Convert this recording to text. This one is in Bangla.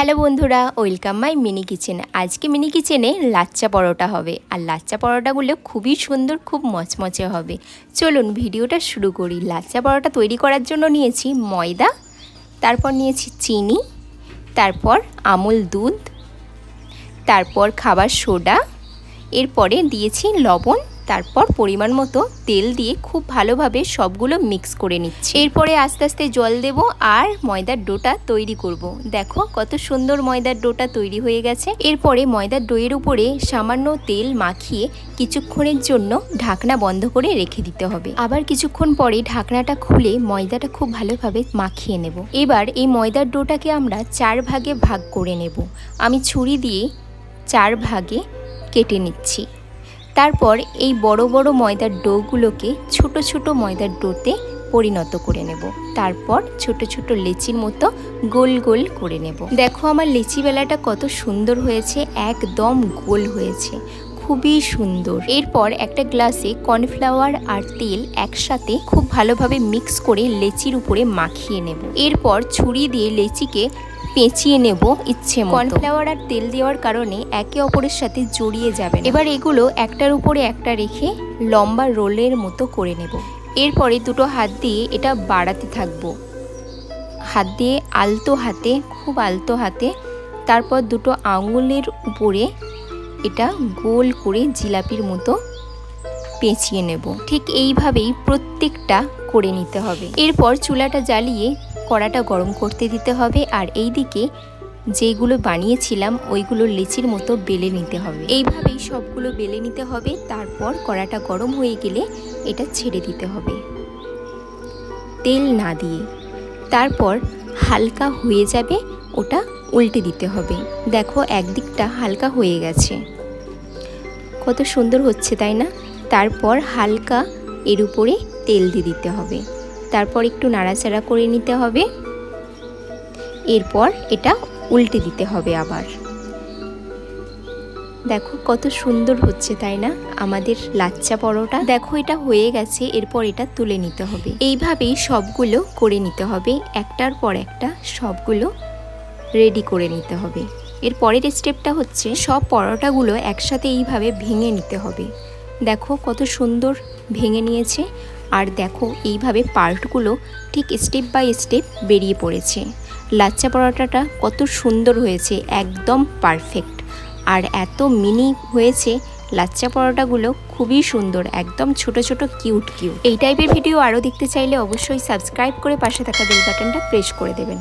হ্যালো বন্ধুরা, ওয়েলকাম মাই মিনি কিচেন। আজকে মিনি কিচেনে লাচ্চা পরোটা হবে। আর লাচ্চা পরোটাগুলো খুবই সুন্দর, খুব মচমচে হবে। চলুন ভিডিওটা শুরু করি। লাচ্চা পরোটা তৈরি করার জন্য নিয়েছি ময়দা, তারপর নিয়েছি চিনি, তারপর আমুল দুধ, তারপর খাবার সোডা, এরপরে দিয়েছি লবণ তারপর পরিমাণ মতো তেল দিয়ে খুব ভালোভাবে সবগুলো মিক্স করে নিচ্ছি। এরপরে আস্তে আস্তে জল দেব আর ময়দার ডোটা তৈরি করব। দেখো কত সুন্দর ময়দার ডোটা তৈরি হয়ে গেছে। এরপরে ময়দার ডোয়ের উপরে সামান্য তেল মাখিয়ে কিছুক্ষণের জন্য ঢাকনা বন্ধ করে রেখে দিতে হবে। আবার কিছুক্ষণ পরে ঢাকনাটা খুলে ময়দাটা খুব ভালোভাবে মাখিয়ে নেব। এবার এই ময়দার ডোটাকে আমরা চার ভাগে ভাগ করে নেব। আমি ছুরি দিয়ে চার ভাগে কেটে নিচ্ছি। তারপর এই বড় বড় ময়দার ডোগুলোকে ছোট ছোট ময়দার ডোতে পরিণত করে নেব। তারপর ছোট ছোট লেচির মতো গোল গোল করে নেব। দেখো আমার লেচি বেলাটা কত সুন্দর হয়েছে, একদম গোল হয়েছে, খুবই সুন্দর। এরপর একটা গ্লাসে কর্নফ্লাওয়ার আর তেল একসাথে খুব ভালোভাবে মিক্স করে লেচির উপরে মাখিয়ে নেব। এরপর ছুরি দিয়ে লেচিকে পেঁচিয়ে নেব ইচ্ছে মতো। কর্নফ্লাওয়ার আর তেল দেওয়ার কারণে একে অপরের সাথে জড়িয়ে যাবে এবার এগুলো একটার উপরে একটা রেখে লম্বা রোলের মতো করে নেব। এরপরে দুটো হাত দিয়ে এটা বাড়াতে থাকব। হাত দিয়ে আলতো হাতে খুব আলতো হাতে তারপর দুটো আঙুলের উপরে এটা গোল করে জিলাপির মতো পেঁচিয়ে নেব। ঠিক এইভাবেই প্রত্যেকটা করে নিতে হবে। এরপর চুলাটা জ্বালিয়ে কড়াটা গরম করতে দিতে হবে আর এই দিকে যেগুলো বানিয়েছিলাম, ওইগুলো লেচির মতো বেলে নিতে হবে। এইভাবেই সবগুলো বেলে নিতে হবে, তারপর কড়াটা গরম হয়ে গেলে এটা ছেড়ে দিতে হবে। তেল না দিয়ে। তারপর হালকা হয়ে যাবে, ওটা উল্টে দিতে হবে। দেখো একদিকটা হালকা হয়ে গেছে। কত সুন্দর হচ্ছে, তাই না? তারপর হালকা এর উপরে তেল দিয়ে দিতে হবে। তারপর একটু নাড়াচাড়া করে নিতে হবে। এরপর এটা উল্টে দিতে হবে আবার। দেখো কত সুন্দর হচ্ছে, তাই না? আমাদের লাচ্চা পরোটা। দেখো এটা হয়ে গেছে, এরপর এটা তুলে নিতে হবে। এইভাবেই সবগুলো করে নিতে হবে। একটার পর একটা সবগুলো রেডি করে নিতে হবে। এর পরের স্টেপটা হচ্ছে সব পরোটাগুলো একসাথে এইভাবে ভেঙে নিতে হবে। দেখো কত সুন্দর ভেঙে নিয়েছে আর দেখো এইভাবে পার্টগুলো ঠিক স্টেপ বাই স্টেপ বেরিয়ে পড়েছে। লাচ্চা পরোটাটা কত সুন্দর হয়েছে, একদম পারফেক্ট। আর এত মিনি হয়েছে, লাচ্চা পরোটাগুলো খুবই সুন্দর, একদম ছোট ছোট কিউট কিউট। এই টাইপের ভিডিও আরও দেখতে চাইলে অবশ্যই সাবস্ক্রাইব করে পাশে থাকা বেল বাটনটা প্রেস করে দেবেন।